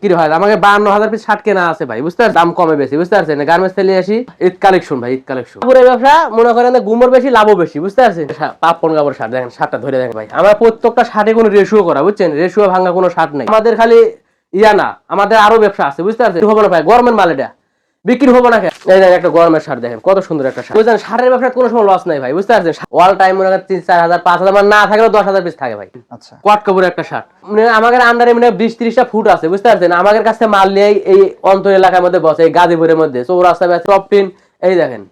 কি হয় আমাকে বান্ন হাজার পিস ষাট কেনা আছে ভাই, বুঝতে দাম কমে বেশি, বুঝতে পারছেন? গার্মেন্টস আসি, ঈদ কালেকশন ভাই, ঈদ কালেকশন ব্যবসা, মনে করেন গুমর বেশি, লাভও বেশি, বুঝতে পারছেন? পাপন কাপড় শার্ট দেখেন শার্টটা ধরে দেখেন ভাই। আমার প্রত্যেকটা শার্টে কোনো রেশিও করা, বুঝছেন? রেশিও ভাঙা কোনো শার্ট নেই। আমাদের খালি ইয়া না, আমাদের আরও ব্যবসা আছে, বুঝতে পারছেন? ভাই গরমের মাল এটা। বিক্রি হব না? এই দেখেন একটা গরমের শার্ট দেখেন কত সুন্দর একটা শার্ট। বুঝলেন শার্টের ব্যবসায় কোনো সময় লস নাই ভাই বুঝতে পারছেন? অল টাইম মনে করেন তিন চার হাজার পাঁচ হাজার মানে না থাকলেও দশ হাজার পিস থাকে ভাই। আচ্ছা। কট কাপড়ের একটা শার্ট। মানে আমাদের আন্ডারে মানে বিশ ত্রিশটা ফুট আছে বুঝতে পারছেন? আমাদের কাছে মাল নিয়ে এই অন্তর এলাকার মধ্যে বসে এই গাজীপুরের মধ্যে চৌরাস্তা টপ টিন এই দেখেন।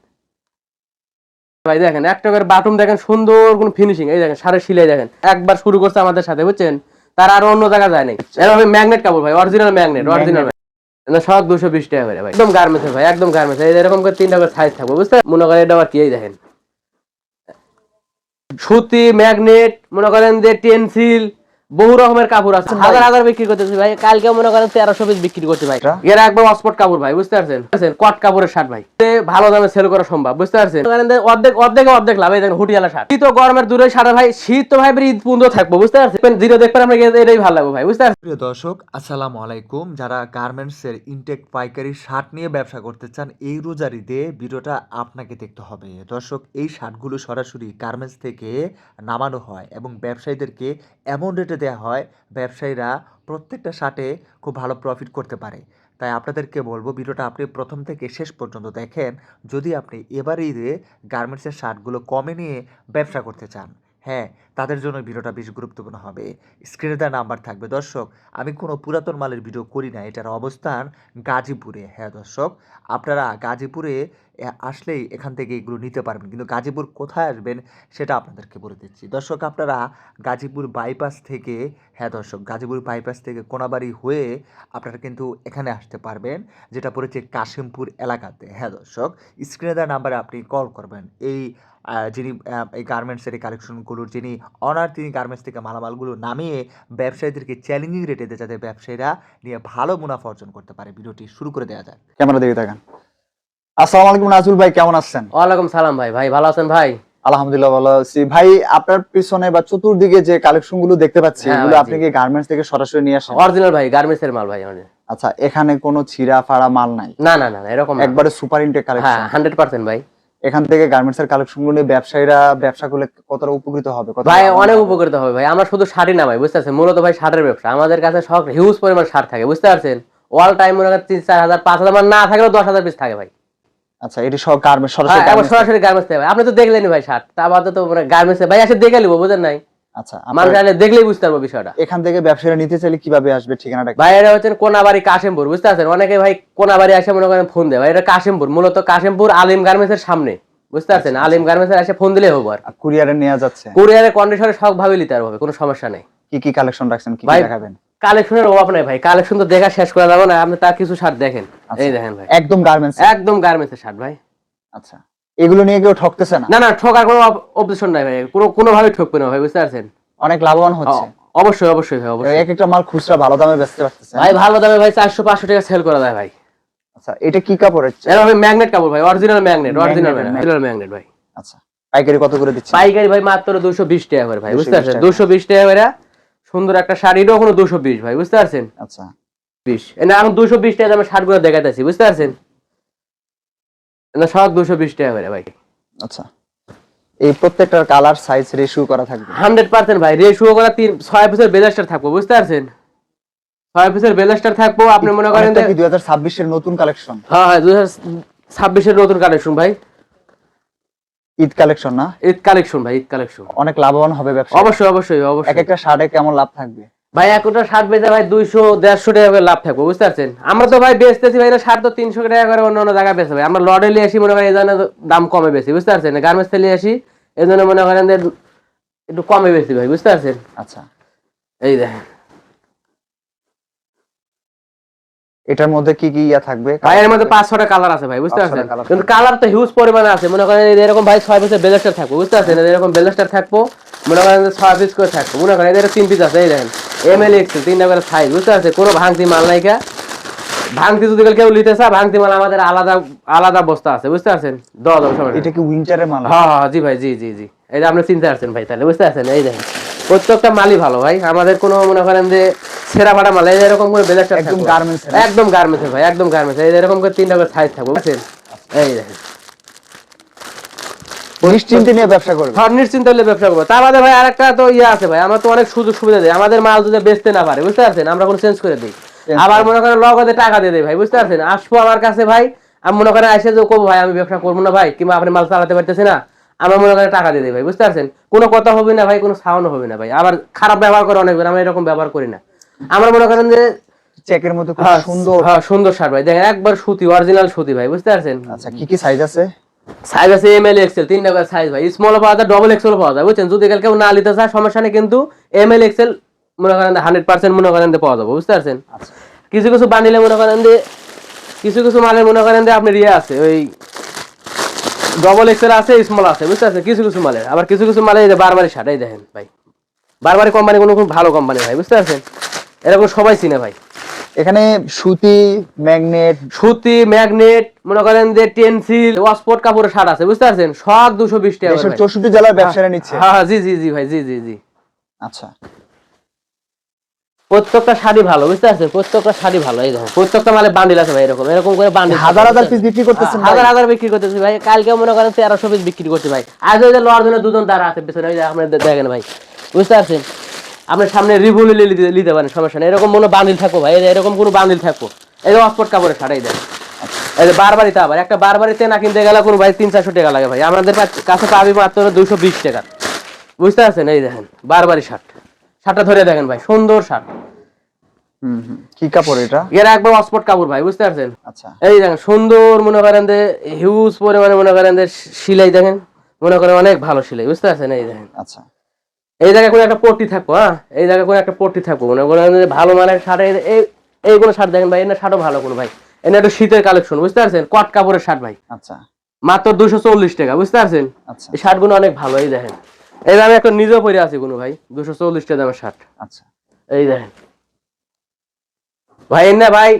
ভাই দেখেন একটা করে বাটুম দেখেন সুন্দর কোন ফিনিশিং এই দেখেন সারের সিলাই দেখেন। একবার শুরু করছে আমাদের সাথে বুঝছেন? তার আর অন্য জায়গা যায় নাই। এরকম ম্যাগনেট কাপড় ভাই অরিজিনাল ম্যাগনেট অরিজিনাল সব দুশো বিশ টাকা করে ভাই। একদম গার্মেন্টস ভাই, একদম গার্মেন্টস এরকম করে তিনটা করে সাইজ থাকবে, বুঝতে মনে করেন এটা আবার কি দেখেন। সুতি ম্যাগনেট মনে করেন যে টেনসিল বহু রকমের কাপড় আছে হাজার হাজার বিক্রি করতেছি ভাই। কালকে মনে করেন তেরোশো পিস বিক্রি করছে ভাই। এর একদম অস্পট কাপড় ভাই বুঝতে পারছেন? কট কাপড়ের শার্ট ভাই। ভালো দামে সেল করা সম্ভব বুঝতে পারছেন? মনে অর্ধেক অর্ধেক অর্ধেক লাভ এই দেখেন হুটিয়ালা শার্ট। শীত গরমের দূরে শার্ট ভাই শীত তো ভাই ঈদ পুন্দো থাকব বুঝতে পারছেন? জিরো দেখবেন আমরা এটাই ভালো লাগবে ভাই বুঝতে পারছেন? প্রিয় দর্শক আসসালামু আলাইকুম। যারা গার্মেন্টসের ইনটেক পাইকারি শার্ট নিয়ে ব্যবসা করতে চান এই রোজারিতে ভিডিওটা আপনাকে দেখতে হবে। দর্শক এই শার্টগুলো সরাসরি গার্মেন্টস থেকে নামানো হয় এবং ব্যবসায়ীদেরকে এমন রেটে দেওয়া হয়, ব্যবসায়ীরা প্রত্যেকটা শার্টে খুব ভালো প্রফিট করতে পারে। তাই আপনাদেরকে বলব, ভিডিওটা আপনি প্রথম থেকে শেষ পর্যন্ত দেখেন। যদি আপনি এবার ঈদে গার্মেন্টসের শার্টগুলো কমে নিয়ে ব্যবসা করতে চান হ্যাঁ তাদের জন্য ভিডিওটা বেশ গুরুত্বপূর্ণ হবে। স্ক্রিনে দেওয়া নাম্বার থাকবে। দর্শক, আমি কোনো পুরাতন মালের ভিডিও করি না। এটার অবস্থান গাজীপুরে। হ্যাঁ দর্শক, আপনারা গাজীপুরে আসলেই এখান থেকে এগুলো নিতে পারবেন। কিন্তু গাজীপুর কোথায় আসবেন সেটা আপনাদেরকে বলে দিচ্ছি। দর্শক, আপনারা গাজীপুর বাইপাস থেকে হ্যাঁ দর্শক, গাজীপুর বাইপাস থেকে কোনাবাড়ি হয়ে আপনারা কিন্তু এখানে আসতে পারবেন, যেটা পড়েছে কাশিমপুর এলাকাতে। হ্যাঁ দর্শক স্ক্রিনে দেওয়া নাম্বারে আপনি কল করবেন। এই যিনি এই গার্মেন্টসের এই কালেকশনগুলোর যিনি অনার তিনি গার্মেন্টস থেকে মালামালগুলো নামিয়ে ব্যবসায়ীদেরকে চ্যালেঞ্জিং রেটে দেয়, যাতে ব্যবসায়ীরা নিয়ে ভালো মুনাফা অর্জন করতে পারে। ভিডিওটি শুরু করে দেওয়া যায় ক্যামেরা দিকে দেখেন আসসালামু আলাইকুম নাজুল ভাই কেমন আছেন? ওয়ালাইকুম সালাম ভাই। ভাই ভালো আছেন ভাই? আলহামদুলিল্লাহ ভালো আছি। ভাই আপনার পিছনে বা চতুর্দিকে যে কালেকশনগুলো দেখতে পাচ্ছি হ্যাঁ এগুলো আপনি কি গার্মেন্টস থেকে সরাসরি নিয়ে আসেন? অরিজিনাল ভাই গার্মেন্টস এর মাল ভাই আমাদের আচ্ছা এখানে কোনো ছিঁড়া ফাড়া মাল নাই? না না না এরকম একবারে super intake collection hundred percent ভাই। এখান থেকে গার্মেন্টস এর কালেকশনগুলো নিয়ে ব্যবসায়ীরা ব্যবসা করলে কতটা উপকৃত হবে? ভাই অনেক উপকৃত হবে ভাই। আমরা শুধু শার্টই না ভাই বুঝতে পারছেন মূলত ভাই শার্টের ব্যবসা। আমাদের কাছে সব হিউজ পরিমাণ শার্ট থাকে বুঝতে পারছেন? অল টাইম মনে করেন তিন চার হাজার পাঁচ হাজার মানে না থাকলেও দশ হাজার পিস থাকে ভাই। আচ্ছা এটি সব গার্মেন্টস সরাসরি হ্যাঁ। সরাসরি গার্মেন্টস থেকে আপনি তো দেখলেনি ভাই শার্ট তা আমাদের তো মানে গার্মেন্টস ভাই এসে দেখে নিবো বুঝেন নাই? আচ্ছা মানুষ দেখলেই বুঝতে পারব বিষয়টা। এখান থেকে ব্যবসায়ীরা নিতে চাইলে কীভাবে আসবে ঠিকানাটা? ভাই এটা কোনাবাড়ি কাশিমপুর বুঝতে পারছেন অনেকে ভাই কোনাবাড়ি আসে মনে করেন ফোন দেয়। ভাই এটা কাশিমপুর মূলত কাশিমপুর আলিম গার্মেন্টস এর সামনে বুঝতে পারছেন আচ্ছা, আলিম গার্মেন্টস এর এসে ফোন দিলে হব আর। কুরিয়ারে নেওয়া যাচ্ছে? কুরিয়ারের কন্ডিশনে সব ভাবে নিতে পারব কোনো সমস্যা নেই। কি কি কালেকশন রাখছেন? কি কি ভাই, দেখাবেন? কালেকশনের অভাব নাই ভাই। কালেকশন তো দেখা শেষ করা যাবে না আপনি তার কিছু শার্ট দেখেন। আচ্ছা। এই দেখেন ভাই। একদম গার্মেন্টস একদম গার্মেন্টসের শার্ট ভাই। আচ্ছা। এগুলো নিয়ে কেউ ঠকতেছে না? না না ঠকার কোনো অপশন নাই ভাই। কোনো কোনো ভাবে ঠকবে না ভাই বুঝতে পারছেন? অনেক লাভবান হচ্ছে। অবশ্যই অবশ্যই ভাই অবশ্যই। এক একটা মাল খুচরা ভালো দামে বেচতে পারতেছে। ভাই ভালো দামে ভাই চারশো পাঁচশো টাকা সেল করা যায় ভাই। আচ্ছা এটা কি কাপড় হচ্ছে এরকম ম্যাগনেট কাপড় ভাই original magnet original Magnet, original magnet ভাই। আচ্ছা। পাইকারি কত করে দিচ্ছে পাইকারি ভাই মাত্র দুশো বিশ টাকা করে ভাই বুঝতে পারছেন? টাকা। দুশো বিশ টাকা করে সুন্দর একটা শাড়ি এটাও কোনো দুশো বিশ ভাই বুঝতে পারছেন? আচ্ছা। বিশ। না আমি দুশো বিশ টাকা শার্টগুলো দেখাইতেছি বুঝতে পারছেন? না সব দুশো বিশ টাকা করে ভাই। আচ্ছা। এই প্রত্যেকটার কালার সাইজ রেশিও করা থাকবে। হান্ড্রেড পার্সেন্ট ভাই রেশিও করা তিন ছয় পিসের বেলাস্টার থাকব বুঝতে পারছেন? ছয় পিসের বেলাস্টার থাকব আপনি মনে করেন দুই হাজার ছাব্বিশের নতুন কালেকশন হ্যাঁ হ্যাঁ দু হাজার ছাব্বিশের নতুন কালেকশন ভাই। ঈদ কালেকশন না? ঈদ কালেকশন ভাই ঈদ কালেকশন অনেক লাভবান হবে ব্যবসা অবশ্যই অবশ্যই এক একটা শার্টে কেমন লাভ থাকবে? ভাই একটা শার্ট বেচে ভাই দুইশো দেড়শো টাকা লাভ থাকবে বুঝতে পারছেন? আমরা তো ভাই বেচতেছি ভাই শার্ট তো তিনশো টাকা করে অন্য অন্য জায়গায় বেচে ভাই। আমরা লডে নিয়ে আসি মনে করেন এই জন্য দাম কমে বেশি বুঝতে পারছেন? গার্মেন্টস থেকে নিয়ে আসি এই জন্য মনে করেন একটু কমে বেশি ভাই বুঝতে পারছেন? আচ্ছা। এই দেখেন। এটার মধ্যে কি কি ইয়া থাকবে? ভাই এর মধ্যে পাঁচ ছটা কালার আছে ভাই বুঝতে পারছেন? কিন্তু কালার তো হিউজ পরিমাণে আছে মনে করেন এরকম ভাই ছয় পিসের বেলেস্টার থাকব বুঝতে পারছেন? এরকম বেলেস্টার থাকব মনে করেন ছয় পিস করে থাকব মনে করেন এদের তিন পিস আছে এই দেখেন এম এল এক্সেল তিনটা করে সাইজ বুঝতে পারছেন? কোনো ভাঙতি মাল নাই কা ভাঙতি যদি কেউ নিতে চায় ভাঙতি মাল আমাদের আলাদা আলাদা বস্তা আছে বুঝতে পারছেন? দশ দশ সময় এটা কি উইন্টারের মাল? হ্যাঁ হ্যাঁ জি ভাই জি জি জি। এই যে আপনি চিনতে পারছেন ভাই তাহলে বুঝতে পারছেন? এই দেখেন। প্রত্যেকটা মালই ভালো ভাই। আমাদের কোনো মনে করেন যে সেরা ফাটা মাল এই এরকম করে বেজার একদম এর। একদম গার্মেন্টস ভাই একদম গার্মেন্টস এই এরকম করে তিনটা করে সাইজ থাকবে বুঝছেন? এই দেখেন। নিশ্চিন্তে নিয়ে ব্যবসা করবে। হ্যাঁ নিশ্চিন্ত হলে ব্যবসা করব। তার বাদে ভাই আরেকটা তো ইয়ে আছে ভাই আমরা তো অনেক সুযোগ সুবিধা দেয়। আমাদের মাল যদি বেচতে না পারে বুঝতে পারছেন? আমরা কোনো চেঞ্জ করে দিই। আবার মনে করেন লগতে টাকা দিয়ে দেয় ভাই বুঝতে পারছেন? আসব আমার কাছে ভাই আমি মনে করেন এসে যে করব ভাই আমি ব্যবসা করব না ভাই কিংবা আপনি মাল চালাতে পারতেছি না। আমরা মনে করেন টাকা দিয়ে দিই ভাই বুঝতে পারছেন? কোনো কথা হবে না ভাই কোনো সাউন্ড হবে না ভাই। আবার খারাপ ব্যবহার করে অনেকবার আমরা এরকম ব্যবহার করি না। আমরা মনে করেন যে চেকের মতো খুব হ্যাঁ, সুন্দর। হ্যাঁ সুন্দর শার্ট ভাই। দেখেন একবার সুতি অরিজিনাল সুতি ভাই বুঝতে পারছেন? আচ্ছা কি কি সাইজ আছে? সাইজ আছে এম এল এক্সেল তিন টাকার সাইজ ভাই। স্মল পাওয়া যায় ডবল এক্সেল পাওয়া যায় বুঝছেন? যদি কাল কেউ না নিতে চায় সমস্যা নেই কিন্তু এম এল এক্সেল মনে করেন হান্ড্রেড পার্সেন্ট মনে করেন পাওয়া যাবে বুঝতে পারছেন? আচ্ছা। কিছু কিছু বান্ডিলে মনে করেন যে কিছু কিছু মালে মনে করেন যে আপনার ইয়ে আছে ওই ডবল এক্সেল আছে স্মল আছে বুঝতে পারছেন? কিছু কিছু মালের। আবার কিছু কিছু মালে এই যে বারবারি দেখেন ভাই। বারবারি কোম্পানি কোনো খুব ভালো কোম্পানি ভাই বুঝতে পারছেন? এরকম সবাই চিনে ভাই। এখানে সুতি ম্যাগনেট। সুতি ম্যাগনেট মনে করেন যে টেনসিল ওয়াসপোর্ট কাপড়ের শার্ট আছে বুঝতে পারছেন? সব দুশো বিশ টাকা। চৌষট্টি জেলার ব্যবসায়ীরা নিচ্ছে। হ্যাঁ হ্যাঁ, জি জি জি ভাই জি জি জি। আচ্ছা। প্রত্যেকটা শাড়ি ভালো বুঝতে পারছেন? প্রত্যেকটা শাড়ি ভালো এই দেখো প্রত্যেকটা মালে বান্ডিল আছে ভাই এরকম এরকম করে বান্ডিল হাজার হাজার পিস বিক্রি করতেছেন হাজার হাজার বিক্রি করতেছি ভাই কালকে মনে করেন তেরোশো পিস বিক্রি করছি ভাই। আজ ওই যে লড় জন্য দুজন তারা আছে পেছনে ওই যে আপনার দেখেন ভাই বুঝতে পারছেন? আপনার সামনে রিভুল নিতে পারেন সমস্যা নেই এরকম কোনো বান্ডিল থাকব ভাই এরকম কোনো বান্ডিল থাকব। এই যে অস্পট কাপড়ের শাড়াই দেন এই যে বারবারিতে আবার একটা বারবারিতে না কিনতে গেলে কোনো ভাই তিন চারশো টাকা লাগে ভাই আমাদের কাছে পাবি মাত্র দুশো বিশ টাকা। বুঝতে পারছেন? এই দেখেন বারবারি শার্ট। শার্টটা ধরে দেখেন ভাই সুন্দর শার্ট। কি কাপড় এটা? এর একবার অস্পট কাপড় ভাই বুঝতে পারছেন? আচ্ছা। এই দেখেন সুন্দর মনে করেন যে হিউজ পরিমাণে মনে করেন যে সিলাই দেখেন মনে করেন অনেক ভালো সিলাই বুঝতে পারছেন? এই দেখেন। আচ্ছা। এই জায়গায় কোনো একটা পট্টি থাকব হ্যাঁ? এই জায়গায় কোনো একটা পট্টি থাকব মনে করেন যে ভালো মানের শার্ট এই এইগুলো শার্ট দেখেন ভাই এনে শার্টও ভালো কোনো ভাই। এনে একটা শীতের কালেকশন বুঝতে পারছেন? কট কাপড়ের শার্ট ভাই। আচ্ছা। মাত্র দুশো চল্লিশ টাকা বুঝতে পারছেন? আচ্ছা। এই শার্টগুলো অনেক ভালো এই দেখেন। এই আমি একটা নিজেও পরে আছি কোনো ভাই দুশো চল্লিশ টাকা দামের শার্ট আচ্ছা। এই দেখেন ভাই না ভাই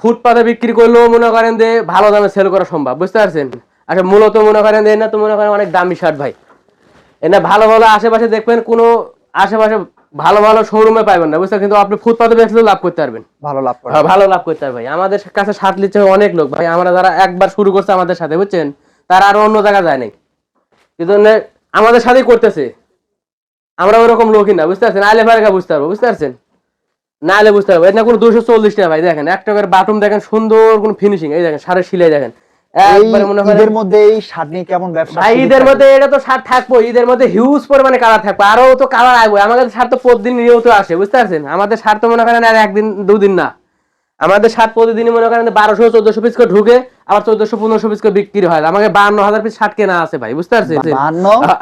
ফুটপাতে বিক্রি করলেও মনে করেন যে ভালো দামে সেল করা সম্ভব বুঝতে পারছেন? আচ্ছা মূলত মনে করেন যে এনে তো মনে করেন অনেক দামি শার্ট ভাই। এনে ভালো ভালো আশেপাশে দেখবেন কোনো আশেপাশে ভালো ভালো শোরুমে পাইবেন না বুঝতে কিন্তু আপনি ফুটপাতে বেচলেও লাভ করতে পারবেন। ভালো লাভ হ্যাঁ, ভালো লাভ করতে পারবেন ভাই। আমাদের কাছে শার্ট নিচ্ছে অনেক লোক ভাই। আমরা যারা একবার শুরু করছে আমাদের সাথে বুঝছেন? তারা আরও অন্য জায়গায় যায় নাই। কিন্তু আমাদের সাথেই করতেছে। আমরা ওরকম লোকই না বুঝতে পারছেন? আইলে ফারেকা বুঝতে পারব বুঝতে পারছেন? না আলে বুঝতে পারব। এটা কোনো দুশো চল্লিশ টাকা ভাই দেখেন এক টাকার বাটুম দেখেন সুন্দর কোন ফিনিশিং এই দেখেন সারের সিলাই দেখেন। এই একবারে ঈদের মধ্যে এই শার্ট নিয়ে কেমন ব্যবসা ঈদের মধ্যে এটা তো শার্ট থাকব ঈদের মধ্যে হিউজ পরিমাণে কালার থাকবে আরও তো কালার আসবে আমাদের শার্ট তো প্রতিদিন নিয়মিত আসে বুঝতে পারছেন? আমাদের শার্ট তো মনে করেন আর একদিন দুদিন না। আমাদের শার্ট প্রতিদিনই মনে করেন বারোশো চোদ্দশো পিস করে ঢুকে আবার চোদ্দশো পনেরোশো পিস করে বিক্রি হয়। আমাকে বান্ন হাজার পিস শার্ট কেনা আছে ভাই বুঝতে পারছি?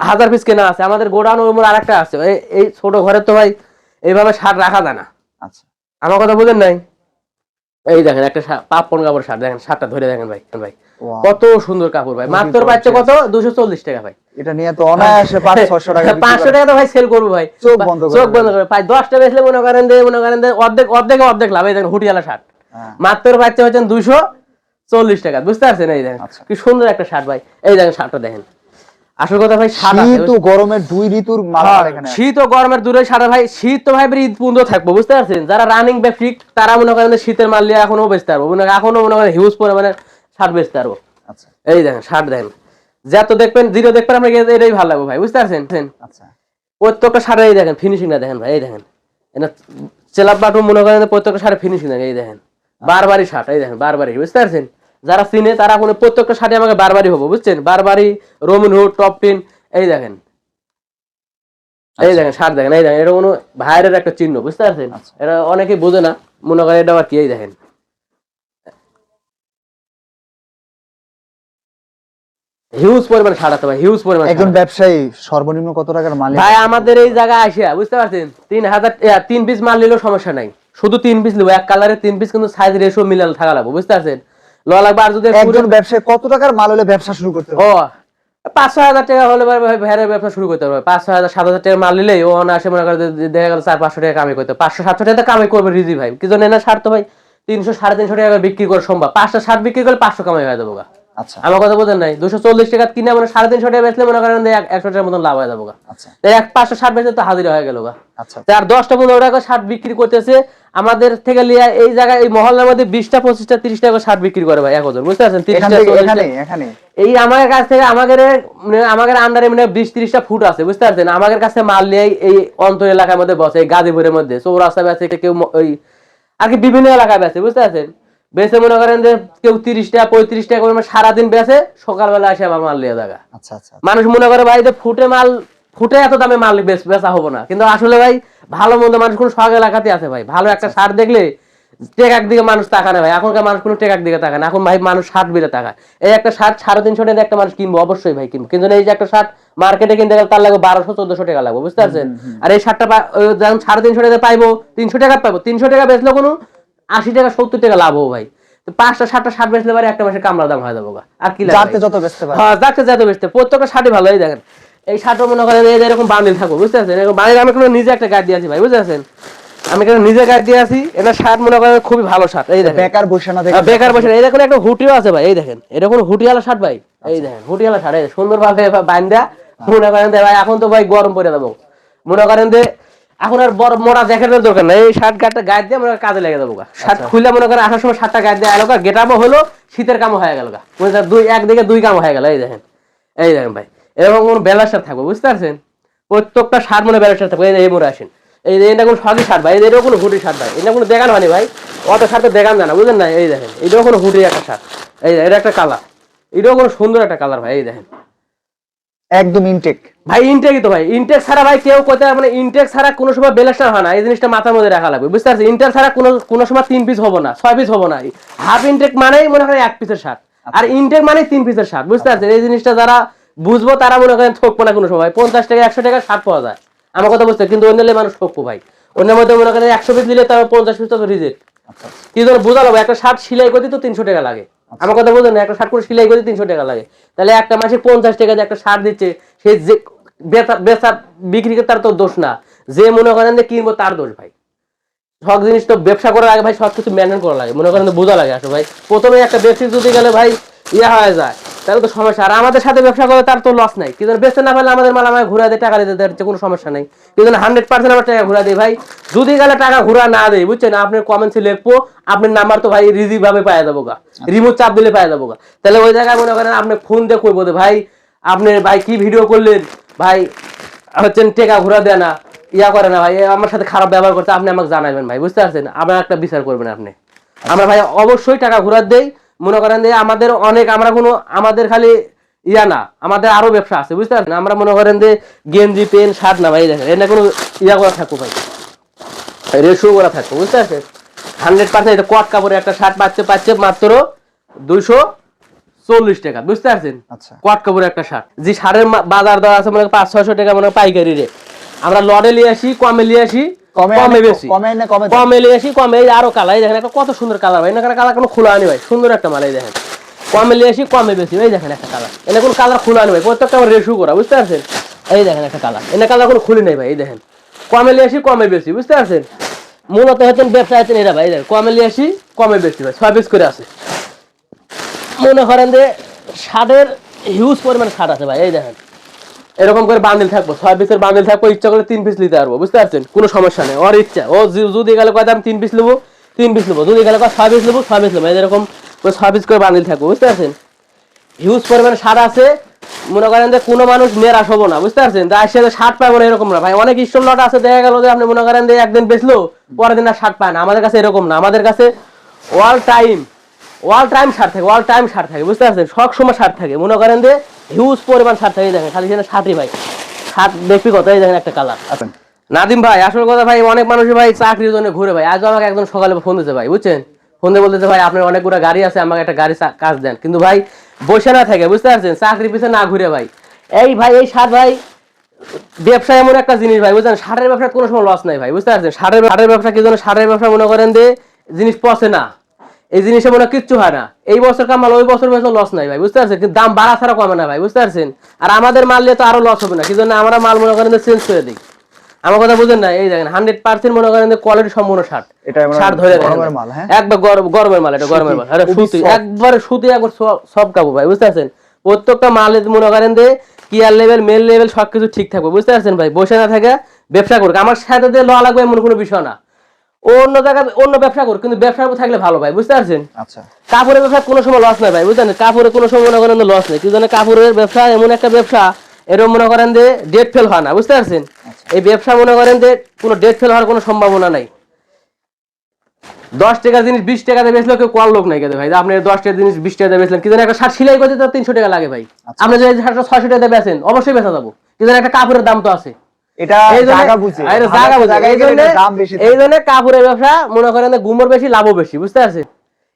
হাজার পিস কেনা আছে। আমাদের গোডাউন ওই ওর আরেকটা আছে। এই- এই ছোট ঘরে তো ভাই এইভাবে শার্ট রাখা যায় না। আচ্ছা। আমার কথা বুঝেন নাই? এই দেখেন একটা পাপ্পন কাপড় শার্ট দেখেন শার্টটা ধরে দেখেন ভাই ভাই। কত সুন্দর কাপড় ভাই। মাত্র পাচ্ছে কত? দুশো চল্লিশ টাকা ভাই। এটা নিয়ে তো অনায়াসে পাঁচ ছশো টাকা পাঁচশো টাকা তো ভাই সেল করব ভাই। চোখ বন্ধ করে চোখ বন্ধ করে। প্রায় দশটা বেচলে মনে করেন যে মনে করেন যে অর্ধেক অর্ধেক অর্ধেক লাভ। এই দেখেন হুটিয়ালা শার্ট। হ্যাঁ। মাত্র পাচ্ছে হচ্ছেন দুশো চল্লিশ টাকা। বুঝতে পারছেন? এই দেখেন আচ্ছা। কি সুন্দর একটা শার্ট ভাই। এই দেখেন শার্টটা দেখেন। আসল কথা ভাই শীত ও গরমের দুই ঋতুর মাল হ্যাঁ, এখানে শীত ও গরমের দূরে সারা ভাই। শীত তো ভাই ঈদ পর্যন্ত থাকব বুঝতে পারছেন? যারা রানিং ব্যক্তিক তারা মনে করেন শীতের মাল নিয়ে এখনও বেচতে পারব মনে এখনও মনে করেন হিউজ পরিমাণে শার্ট বেচতে পারব আচ্ছা। এই দেখেন শার্ট দেখেন যত দেখবেন জিরো দেখবেন আপনাকে এটাই ভালো লাগবে ভাই বুঝতে পারছেন? আচ্ছা। প্রত্যেকটা শাড়ি এই দেখেন ফিনিশিংটা দেখেন ভাই এই দেখেন। এটা চেলাপ বাটু মনে করেন প্রত্যেকটা শাড়ি ফিনিশিং দেখেন এই দেখেন। বারবারই শার্ট এই দেখেন বারবারই বুঝতে পারছেন? যারা চিনে তারা কোনো প্রত্যেকটা শাড়ি আমাকে বারবারই হব বুঝছেন? বারবারই রোমিন হুড টপ টিন এই দেখেন। এই দেখেন শার্ট দেখেন এই দেখেন এটা কোনো ভাইয়ের একটা চিহ্ন বুঝতে পারছেন? আচ্ছা। এটা অনেকেই বোঝে না মনে করে এটা আবার কি এই দেখেন। হিউজ পরিমাণ শার্ট আছে ভাই হিউজ পরিমাণ একজন ব্যবসায়ী সর্বনিম্ন কত টাকার মাল ভাই আমাদের এই জায়গায় আসিয়া বুঝতে পারছেন? তিন হাজার তিন পিস মাল নিলেও সমস্যা নাই। শুধু তিন পিস নিবো এক কালারের তিন পিস কিন্তু সাইজ রেশিও মিলাল থাকা লাগবে বুঝতে পারছেন? ল লাগবে আর যদি একজন ব্যবসায়ী কত টাকার মাল হলে ব্যবসা শুরু করতে হবে পাঁচশো হাজার টাকা হলে ভেড়ের ব্যবসা শুরু করতে পারবে। পাঁচশো হাজার সাত হাজার টাকা মাল নিলেই ও মনে করে দেখা গেল চার পাঁচশো টাকা কামাই করতে। পাঁচশো সাতশো টাকা কামাই করবে রিজি ভাই। কি জন্য না সার তো ভাই? তিনশো সাড়ে তিনশো টাকা বিক্রি করা সম্ভব। পাঁচশো ষাট বিক্রি করলে পাঁচশো কামাই হয়ে যাব। আচ্ছা। আমার কথা বোঝেন নাই। দুশো চল্লিশ টাকা কিনে মানে সাড়ে তিনশো টাকা বেচলে মনে করেন এক- একশো টাকার মতন লাভ হয়ে যাব আচ্ছা। এক পাঁচশো ষাট বেচলে তো হাজিরা হয়ে গেল গা। আচ্ছা। আর দশটা পনেরো টাকা শার্ট বিক্রি করতেছে। আমাদের থেকে লিয়া এই জায়গায় এই মহল্লার মধ্যে বিশটা পঁচিশটা তিরিশ টাকা শার্ট বিক্রি করে ভাই এক হাজার বুঝতে পারছেন? এখান 30টা, থেকে 40টা এখানে এখানে। এই আমাদের কাছ থেকে আমাদের মানে আমাদের আন্ডারে মানে বিশ ত্রিশটা ফুট আছে বুঝতে পারছেন? আমাদের কাছে মাল নিয়ে এই অন্তর এলাকার মধ্যে বসে এই গাজীপুরের মধ্যে চৌরাস্তা বেছে কেউ ওই আর কি বিভিন্ন এলাকায় বেছে বুঝতে পারছেন? বেছে মনে করেন যে কেউ তিরিশটা পঁয়ত্রিশটা করে সারাদিন বেছে সকালবেলা এসে আমার মাল নিয়ে জায়গা আচ্ছা আচ্ছা। মানুষ মনে করে ভাই যে ফুটে মাল ফুটে এত দামে মাল বেচা হব না। কিন্তু আসলে ভাই ভালো মন্দ মানুষ কোন শখ এলাকাতে আছে ভাই। ভালো একটা শার্ট দেখলে টেকার দিকে মানুষ তাকায় না ভাই। এখনকার মানুষ কোনো টেকার দিকে তাকায় না। এখন ভাই মানুষ শার্ট বিলে তাকায়। এই একটা শার্ট সাড়ে তিনশো টাকা একটা মানুষ কিনবো অবশ্যই ভাই কিনবো। কিন্তু এই যে একটা শার্ট মার্কেটে কিনতে গেলে তার লাগবে বারোশো চোদ্দশো টাকা লাগবে বুঝতে পারছেন? আর এই শার্টটা ওই যখন সাড়ে তিনশো টাকা পাইবো তিনশো টাকা পাইবো তিনশো টাকা বেচলে কোনো আশি টাকা সত্তর টাকা লাভ হব ভাই। পাঁচটা সাতটা শার্ট বেচলে পারে একটা মাসে কামলা দাম হয়ে যাব আর কি যাতে যত বেচতে পারে। হ্যাঁ যাচ্ছে যাতে বেচতে প্রত্যেকটা শার্টই ভালো এই দেখেন। এই শার্টও মনে করেন এই যে এরকম বান্ডিল থাকব বুঝতে পারছেন? এরকম বান্ডিল আমি কোনো নিজে একটা গাড়ি আছি ভাই বুঝতে পারছেন? আমি কিন্তু নিজে গাড়ি দিয়ে আছি এটা শার্ট মনে করেন খুবই ভালো শার্ট এই দেখেন। বেকার বসে না দেখে আহ, বেকার বসে না। এই দেখুন একটা হুটিও আছে ভাই এই দেখেন এটা কোনো হুটিওয়ালা শার্ট ভাই এই দেখেন হুটিওয়ালা শার্ট এই সুন্দর ভাবে বান্ধা মনে করেন ভাই এখন তো ভাই গরম পড়ে যাব। মনে করেন যে এখন আর বড় মোটা জ্যাকেটের দরকার নাই এই শার্ট গাটটা গায়ে দিয়ে করেন কাজে লেগে যাব। শার্ট খুলে মনে করেন আসার সময় শার্টটা গায়ে দিয়ে গা গেটামও হলো শীতের কামও হয়ে গেল গা। মনে দুই একদিকে দুই কাম হয়ে গেল এই দেখেন এই দেখেন ভাই। এরকম কোনো বেলার শার্ট থাকবে বুঝতে পারছেন? প্রত্যেকটা সার মনে শার্ট থাকবে। এই মোড়ে আসেন। এই যে এটা কোনো সগি শার্ট ভাই এটাও কোনো হুটি শার্ট ভাই এটা কোনো দেখানো হয়নি ভাই। অত শার্ট তো দেখান যায় না বুঝলেন না? এই দেখেন এটাও কোনো হুটি একটা শার্ট এই এটা একটা কালার। এটাও কোনো সুন্দর একটা কালার ভাই এই দেখেন। একদম ইনটেক ভাই ইনটেকই তো ভাই। ইনটেক ছাড়া ভাই কেউ কোথায় মানে ইনটেক ছাড়া কোনো সময় বেলাস্টার হয় না। এই জিনিসটা মাথার মধ্যে রাখা লাগবে বুঝতে পারছি ইনটেক ছাড়া কোনো কোনো সময় তিন পিস হব না ছয় পিস হব না। হাফ ইনটেক মানেই মনে হয় এক পিসের সার। আর ইনটেক মানে তিন পিসের সার বুঝতে পারছেন? এই জিনিসটা যারা বুঝব তারা মনে করেন ঠকবো না কোনো সময়। পঞ্চাশ টাকা একশো টাকা শার্ট পাওয়া যায়। আমার কথা বুঝতে কিন্তু অন্য মানুষ ঠকবো ভাই। অন্য মধ্যে মনে করেন একশো পিস নিলে তার পঞ্চাশ পিস তো রিজেক্ট আচ্ছা আচ্ছা। বোঝা যাব একটা শার্ট সেলাই করতে তো তিনশো টাকা লাগে। আমার কথা বোঝেন না একটা শার্ট করে সেলাই করতে তিনশো টাকা লাগে। তাহলে একটা মাসে পঞ্চাশ টাকা দিয়ে একটা শার্ট দিচ্ছে সে যে বেচা বিক্রি করে তার তো দোষ না। যে মনে করেন যে কিনবো তার দোষ ভাই। সব জিনিস তো ব্যবসা করার আগে ভাই সব কিছু মেনটেন করা লাগে। মনে করেন যে বোঝা লাগে আসলে ভাই। প্রথমে একটা ব্যক্তি যদি গেলে ভাই ইয়া হয়ে যায়। তাহলে তো সমস্যা। আর আমাদের সাথে ব্যবসা করে তার তো লস নাই। কিন্তু বেচতে না পারলে আমাদের মাল আমায় ঘুরা দিয়ে টাকা দিতে দেয় কোনো সমস্যা নেই। কিন্তু হান্ড্রেড পার্সেন্ট আমার টাকা ঘুরা দিই। ভাই যদি গেলে টাকা ঘুরা না দেয় বুঝছেন? আপনার কমেন্টসে লিখব আপনার নাম্বার তো ভাই রিজিভ ভাবে পাওয়া যাব গা। রিমোট চাপ দিলে পাওয়া যাব গা। তাহলে ওই জায়গায় মনে করেন আপনি ফোন দিয়ে কইবো ভাই আপনি ভাই কি ভিডিও করলেন? ভাই হচ্ছেন টেকা ঘুরা দেয় না ইয়া করে না ভাই। আমার সাথে খারাপ ব্যবহার করতে আপনি আমাকে জানাবেন ভাই। বুঝতে পারছেন? আমার একটা বিচার করবেন আপনি। আমরা ভাই অবশ্যই টাকা ঘুরার দেই। মনে করেন যে আমাদের অনেক আমরা কোনো আমাদের খালি ইয়া না আমাদের আরও ব্যবসা আছে বুঝতে পারছেন? আমরা মনে করেন যে গেঞ্জি পেন শার্ট না ভাই দেখেন এটা কোনো ইয়া করা থাকব ভাই। রেশিও করা থাকব বুঝতে পারছেন? হান্ড্রেড পার্সেন্ট এটা কট কাপড়ে একটা শার্ট পাচ্ছে পাচ্ছে মাত্র দুইশো চল্লিশ টাকা বুঝতে পারছেন? আচ্ছা। কট কাপড়ের একটা শার্ট। যে শার্টের বাজার দর আছে মনে পাঁচ ছয়শো টাকা মনে পাইকারি রে আমরা লড়ে নিয়ে আসি কমে নিয়ে আসি কমে বেশি। কমে কমে কমে নিয়ে কমে আরও কালার দেখেন একটা কত সুন্দর কালার ভাই। কালার কোনো খোলা আনি ভাই সুন্দর একটা দেখেন। কমে বেশি এই দেখেন একটা কালার। এনে কোনো কালার খোলা আনি ভাই প্রত্যেকটা আমার রেশু করা বুঝতে পারছেন? এই দেখেন একটা কালার। এনে কালার কোনো খুলি নেই ভাই এই দেখেন। কমে বেশি বুঝতে পারছেন? মূলত হচ্ছেন ব্যবসা আছেন এরা ভাই দেখেন কমে আসি কমে বেশি ভাই ছয় পিস করে আছে। মনে করেন যে শার্টের হিউজ পরিমাণ শার্ট আছে ভাই এই দেখেন। এরকম করে বান্ডিল থাকব, ছয় পিসের বান্ডিল থাকব, ইচ্ছা করে তিন পিস নিতে পারব, বুঝতে পারছেন? কোনো সমস্যা নেই, ওর ইচ্ছা। ও যদি- গেলে কয় আমি তিন পিস নেব, তিন পিস নেব। যদি গেলে কয় ছয় পিস নেব, ছয় পিস নেব। এরকম করে ছয় পিস করে বান্ডিল থাকব, বুঝতে পারছেন? হিউজ পরিমাণে সার আছে। মনে করেন যে কোনো মানুষ নিরাশ হব না, বুঝতে পারছেন? যে আসে শার্ট পাবো না এরকম না। ভাই, অনেক স্টোর লট আছে, দেখা গেল যে আপনি মনে করেন যে একদিন বেচলো, পরের দিন আর শার্ট পায় না। আমাদের কাছে এরকম না। আমাদের কাছে all time all time shirt থাকে অল টাইম শার্ট থাকে, বুঝতে পারছেন? সব সময় শার্ট থাকে। মনে করেন যে হিউজ পরিমাণ শার্ট থাকে দেখেন খালি সেখানে শার্টই ভাই। শার্ট দেখবি কত এই দেখেন একটা কালার আচ্ছা। নাদিম ভাই আসল কথা ভাই অনেক মানুষ ভাই চাকরির জন্য ঘুরে ভাই। আজ আমাকে একজন সকালে ফোন দিতে ভাই বুঝছেন? ফোন দিয়ে বলতেছে ভাই আপনার অনেকগুলো গাড়ি আছে আমাকে একটা গাড়ি কাজ দেন। কিন্তু ভাই বসে না থাকে বুঝতে পারছেন? চাকরি পিছনে না ঘুরে ভাই। এই ভাই এই সার ভাই ব্যবসা এমন একটা জিনিস ভাই বুঝছেন? সারের ব্যবসা কোনো সময় লস নাই ভাই বুঝতে পারছেন? সারের সারের ব্যবসা কি জন্য সারের ব্যবসা মনে করেন যে জিনিস পচে না। এই জিনিসে মনে কিচ্ছু হয় না। এই বছর কামাল ওই বছর বছর লস নাই ভাই বুঝতে পারছেন? কিন্তু দাম বাড়া ছাড়া কমে না ভাই বুঝতে পারছেন? আর আমাদের মাল নিয়ে তো আরও লস হবে না কি জন্য আমরা মাল মনে করেন চেঞ্জ করে দিই। আমার কথা বুঝেন না এই দেখেন হান্ড্রেড পার্সেন্ট মনে করেন কোয়ালিটি সম্পূর্ণ শার্ট শার্ট ধরে দেখেন হ্যাঁ? একবার গরমের মাল এটা গরমের মাল। খুবই সুতি। একবার সুতি একবার সব- কাপড় ভাই বুঝতে পারছেন? প্রত্যেকটা মাল মনে করেন যে কিয়ার লেভেল মেল লেভেল সবকিছু ঠিক থাকবে বুঝতে পারছেন ভাই? বসে না থাকে ব্যবসা করুক। আমার সাথে দিয়ে লওয়া লাগবে এমন কোনো বিষয় না। অন্য জায়গায় অন্য ব্যবসা করুক কিন্তু ব্যবসার উপর থাকলে ভালো ভাই বুঝতে পারছেন? আচ্ছা। কাপড়ের ব্যবসা কোনো সময় লস নাই ভাই বুঝলেন? কাপড়ে কোনো সময় মনে করেন লস নেই কিন্তু কাপড়ের ব্যবসা এমন একটা ব্যবসা এরকম মনে করেন যে ডেট ফেল হয় না বুঝতে পারছেন? এই ব্যবসা মনে করেন যে কোনো ডেট ফেল হওয়ার কোনো সম্ভাবনা নাই। দশ টাকা জিনিস বিশ টাকাতে বেচলেও কেউ কোয়ার লোক নাই কিন্তু ভাই আপনি দশ টাকা জিনিস বিশ টাকাতে বেচলেন। কিন্তু একটা শার্ট সিলাই করতে তো তিনশো টাকা লাগে ভাই। আপনি যদি শার্টটা ছয়শো টাকাতে বেচেন অবশ্যই বেচা যাব। কিন্তু একটা কাপড়ের দাম তো আছে। এটা এই জায়গা বুঝে জায়গা বুঝে। জন্যে- কাপড়ের ব্যবসা মনে করেন গুমর বেশি লাভও বেশি বুঝতে পারছেন?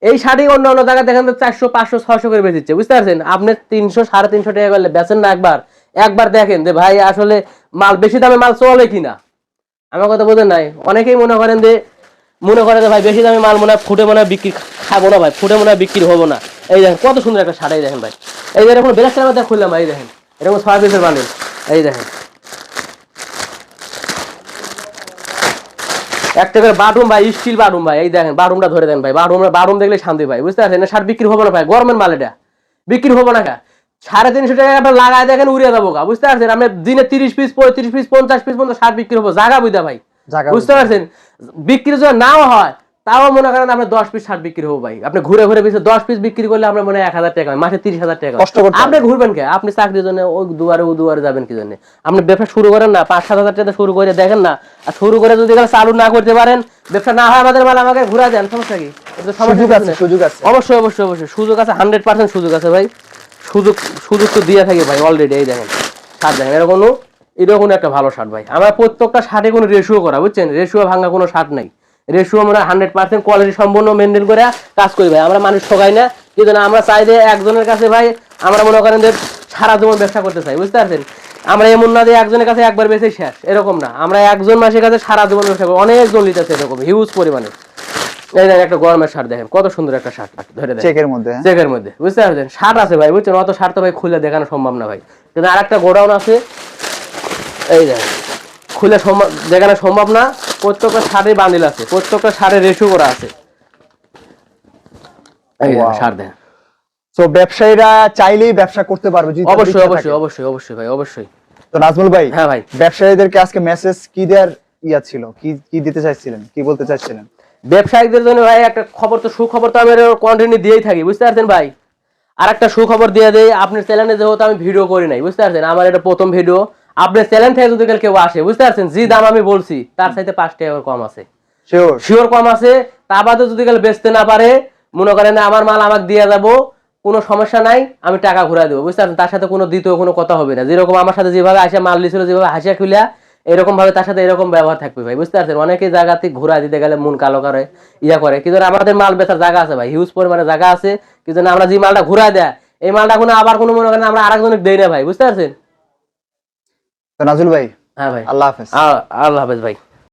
এই শাড়ি অন্য অন্য জায়গায় দেখেন তো চারশো পাঁচশো করে বেচিচ্ছে বুঝতে পারছেন? আপনি তিনশো সাড়ে তিনশো টাকা করলে বেচেন না একবার। একবার দেখেন যে ভাই আসলে মাল বেশি দামে মাল চলে কিনা। আমার কথা বোঝেন নাই? অনেকেই মনে করেন যে মনে করে যে ভাই বেশি দামে মাল মনে হয় ফুটে মনে হয় বিক্রি খাব না ভাই ফুটে মনে হয় বিক্রি হব না। এই দেখেন কত সুন্দর একটা শাড়ি দেখেন ভাই। এই যে এরকম বেলাসের মধ্যে খুললাম ভাই, এই দেখেন। এরকম ছয় পিসের বানিয়ে এই দেখেন। একটা করে বাথরুম ভাই স্টিল বাথরুম ভাই এই দেখেন বাথরুমটা ধরে দেন ভাই বাথরুম বাথরুম দেখলে শান্তি ভাই বুঝতে পারছেন? না সার বিক্রি হব না ভাই গরমের মাল এটা। বিক্রি হব না সাড়ে তিনশো টাকা আপনার লাগায় দেখেন উড়িয়ে যাব গা বুঝতে পারছেন? আমি দিনে তিরিশ পিস পঁয়ত্রিশ পিস পঞ্চাশ পিস পর্যন্ত সার বিক্রি হব জাগা বুঝতে ভাই বুঝতে পারছেন? বিক্রি যদি নাও হয় তাও মনে করেন আপনার দশ পিস শার্ট বিক্রি হব ভাই। আপনি ঘুরে ঘুরে পিস দশ পিস বিক্রি করলে আপনার মনে হয় এক হাজার টাকা মাসে তিরিশ হাজার টাকা কষ্ট করতে আপনি ঘুরবেন কে? আপনি চাকরির জন্য ওই দুয়ারে ও দুয়ারে যাবেন কি জন্য? আপনি ব্যবসা শুরু করেন না পাঁচ সাত হাজার টাকা শুরু করে দেখেন না। আর শুরু করে যদি এগুলো চালু না করতে পারেন ব্যবসা না হয় আমাদের মাল আমাকে ঘুরা দেন সমস্যা কি? সুযোগ আছে অবশ্যই অবশ্যই অবশ্যই। সুযোগ আছে হান্ড্রেড পার্সেন্ট সুযোগ আছে ভাই। সুযোগ সুযোগ তো দিয়ে থাকি ভাই অলরেডি এই দেখেন। শার্ট দেখেন এরকম এরকম একটা ভালো শার্ট ভাই। আমার প্রত্যেকটা শার্টে কোনো রেশিও করা বুঝছেন? রেশিও ভাঙা কোনো শার্ট নাই। রেশিও আমরা হান্ড্রেড পার্সেন্ট কোয়ালিটি সম্পূর্ণ মেনটেন করে কাজ করি ভাই আমরা মানুষ ঠকাই না। কিন্তু না আমরা চাই যে একজনের কাছে ভাই আমরা মনে করেন যে সারা জীবন ব্যবসা করতে চাই বুঝতে পারছেন? আমরা এমন না যে একজনের কাছে একবার বেশি শেষ এরকম না। আমরা একজন মাসের কাছে সারা জীবন ব্যবসা করি। অনেকজন লিতেছে এরকম হিউজ পরিমাণে। এই দেখেন একটা গরমের শার্ট দেখেন কত সুন্দর একটা শার্ট ধরে দেখেন চেকের মধ্যে হ্যাঁ? চেকের মধ্যে বুঝতে পারছেন? শার্ট আছে ভাই বুঝছেন? অত শার্ট তো ভাই খুলে দেখানো সম্ভব না ভাই। কিন্তু আর একটা গোডাউন আছে। এই দেখেন খুলে সম্ভব দেখানো সম্ভব না। প্রত্যেকটা শার্টের বান্ডিল আছে প্রত্যেকটা শার্টের রেশিও করা আছে। Wow. শার্ট তো ব্যবসায়ীরা চাইলেই ব্যবসা করতে পারবে অবশ্যই অবশ্যই অবশ্যই অবশ্যই ভাই অবশ্যই। তো নাজমুল ভাই হ্যাঁ ভাই। ব্যবসায়ীদেরকে আজকে মেসেজ কি দেওয়ার ইয়া ছিল? কি কি দিতে চাইছিলেন? কি বলতে চাইছিলেন? ব্যবসায়ীদের জন্য ভাই একটা খবর তো সুখবর তো আমি কন্টিনিউ দিয়েই থাকি বুঝতে পারছেন ভাই? আর একটা সুখবর দিয়ে দেই আপনার চ্যানেলে যেহেতু আমি ভিডিও করি নাই বুঝতে পারছেন? আমার এটা প্রথম ভিডিও আপনার চ্যানেল থেকে যদি কেউ আসে বুঝতে পারছেন? যে দাম আমি বলছি তার চাইতে পাঁচ টাকা কম আছে। শিওর কম আছে তা বাদে যদি গেলে বেচতে না পারে মনে করেন আমার মাল আমাকে দিয়ে যাব কোনো সমস্যা নাই আমি টাকা ঘুরাই দেবো বুঝতে পারছেন? তার সাথে কোনো দ্বিতীয় কোনো কথা হবে না। যেরকম আমার সাথে যেভাবে আসে মাল লিছিল যেভাবে হাসিয়া খুলিয়া এরকম ভাবে তার সাথে এরকম ব্যবহার থাকবে ভাই বুঝতে পারছেন? অনেকে জায়গা থেকে ঘুরা দিতে গেলে মন কালো করে ইয়া করে। কিন্তু আমাদের মাল বেচার জায়গা আছে ভাই হিউজ পরিমাণে জায়গা আছে কিন্তু আমরা যে মালটা ঘুরা দেয় এই মালটা কোনো আবার কোনো মনে করেন আমরা আরেকজনের দেই না ভাই বুঝতে পারছেন? তো নাজুল ভাই হ্যাঁ ভাই। আল্লাহ হাফেজ। আ- আল্লাহ হাফেজ ভাই।